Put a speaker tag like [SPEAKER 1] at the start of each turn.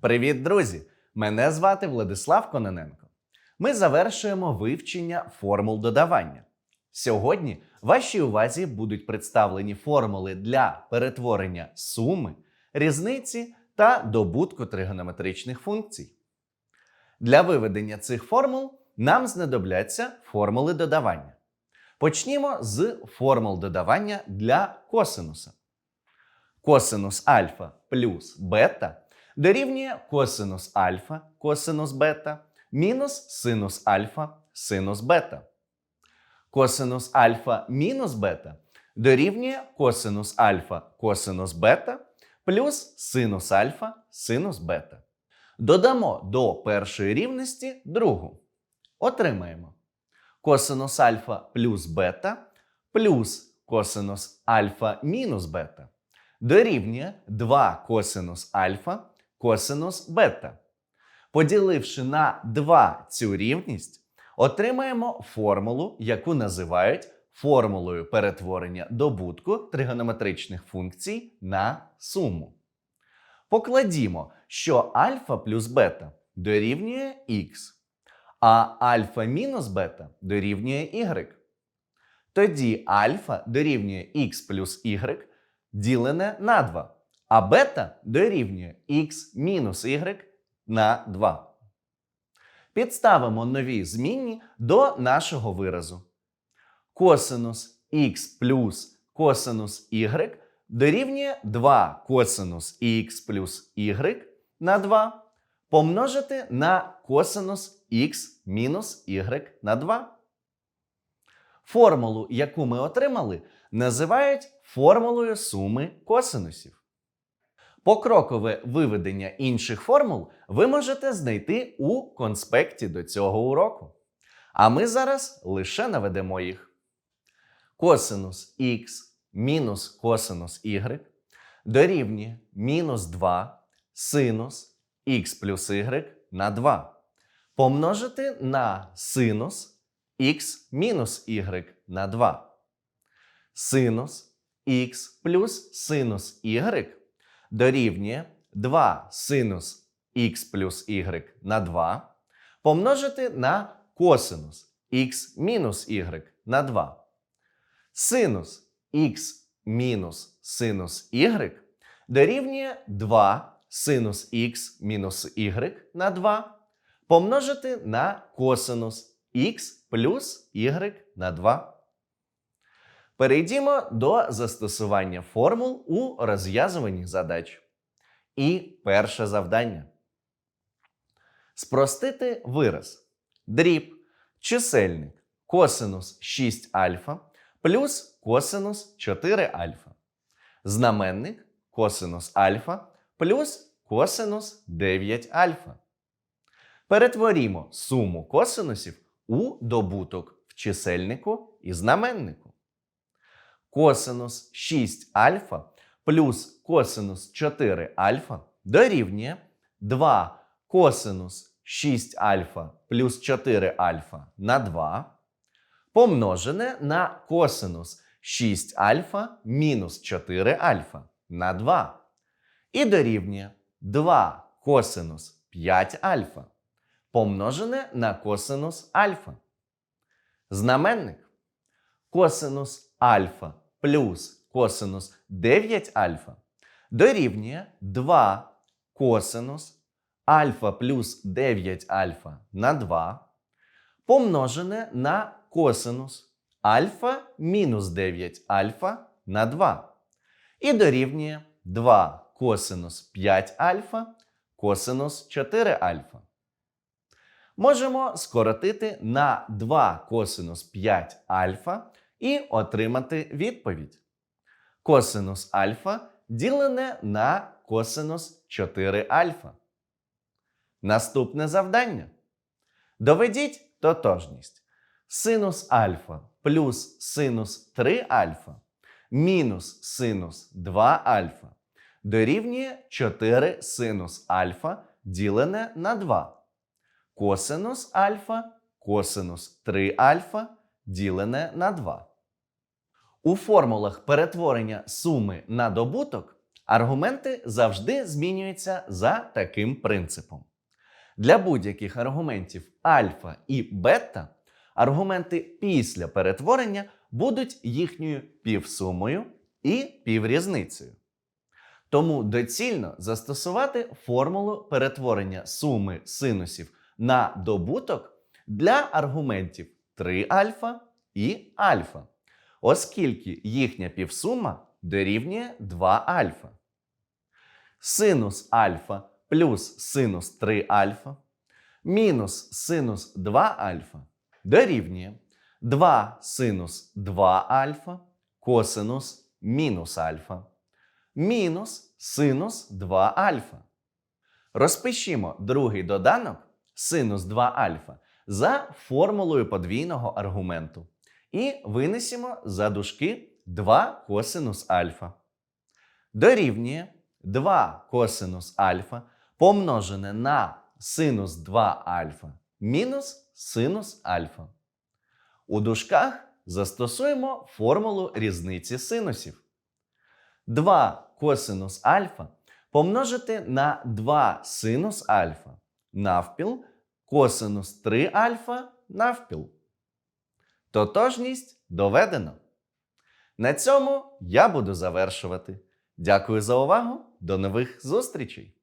[SPEAKER 1] Привіт, друзі! Мене звати Владислав Кононенко. Ми завершуємо вивчення формул додавання. Сьогодні вашій увазі будуть представлені формули для перетворення суми, різниці та добутку тригонометричних функцій. Для виведення цих формул нам знадобляться формули додавання. Почнімо з формул додавання для косинуса. Косинус альфа плюс бета дорівнює косинус альфа косинус бета мінус синус альфа синус бета. Косинус альфа мінус бета дорівнює косинус альфа косинус бета плюс синус альфа синус бета. Додамо до першої рівності другу. Отримаємо косинус альфа плюс бета плюс косинус альфа мінус бета дорівнює 2 косинус альфа косинус бета. Поділивши на 2 цю рівність, отримаємо формулу, яку називають формулою перетворення добутку тригонометричних функцій на суму. Покладімо, що альфа плюс бета дорівнює х, а альфа мінус бета дорівнює y. Тоді альфа дорівнює х плюс y ділене на 2, а бета дорівнює х мінус y на 2. Підставимо нові змінні до нашого виразу. Косинус х плюс косинус y дорівнює 2 косинус х плюс y на 2 помножити на косинус х мінус y на 2. Формулу, яку ми отримали, називають формулою суми косинусів. Покрокове виведення інших формул ви можете знайти у конспекті до цього уроку. А ми зараз лише наведемо їх. Косинус х мінус косинус y дорівнює мінус 2 синус х плюс y на 2 помножити на синус х мінус y на 2. Синус х плюс синус y дорівнює 2 синус х плюс y на 2 помножити на косинус х мінус y на 2. Синус х мінус синус y дорівнює 2 синус х мінус y на 2 помножити на косинус х плюс y на 2. Перейдімо до застосування формул у розв'язуванні задач. І перше завдання. Спростити вираз. Дріб чисельник косинус 6 альфа плюс косинус 4 альфа. Знаменник косинус альфа плюс косинус 9 альфа. Перетворімо суму косинусів у добуток в чисельнику і знаменнику. Косинус 6 альфа плюс косинус 4 альфа дорівнює 2 косинус 6 альфа плюс 4 альфа на 2 помножене на косинус 6 альфа мінус 4 альфа на 2 і дорівнює 2 косинус 5 альфа помножене на косинус альфа. Знаменник косинус альфа плюс косинус 9 альфа дорівнює 2 косинус альфа плюс 9 альфа на 2 помножене на косинус альфа мінус 9 альфа на 2 і дорівнює 2 косинус 5 альфа косинус 4 альфа. Можемо скоротити на 2 косинус 5 альфа і отримати відповідь. Косинус альфа ділене на косинус 4 альфа. Наступне завдання. Доведіть тотожність. Синус альфа плюс синус 3 альфа мінус синус 2 альфа дорівнює 4 синус альфа ділене на 2. Косинус альфа косинус 3 альфа ділене на 2. У формулах перетворення суми на добуток Аргументи завжди змінюються за таким принципом. Для будь-яких аргументів альфа і бета аргументи після перетворення будуть їхньою півсумою і піврізницею. Тому доцільно застосувати формулу перетворення суми синусів на добуток для аргументів 3 альфа і альфа, оскільки їхня півсума дорівнює 2 альфа. Синус альфа плюс синус 3 альфа мінус синус 2 альфа дорівнює 2 синус 2 альфа косинус мінус альфа мінус синус 2 альфа. Розпишімо другий доданок синус 2 альфа за формулою подвійного аргументу і винесемо за дужки 2 косинус альфа. Дорівнює 2 косинус альфа помножене на синус 2 альфа мінус синус альфа. У дужках застосуємо формулу різниці синусів. 2 косинус альфа помножити на 2 синус альфа навпіл косинус 3 альфа навпіл. Тотожність доведено. На цьому я буду завершувати. Дякую за увагу. До нових зустрічей!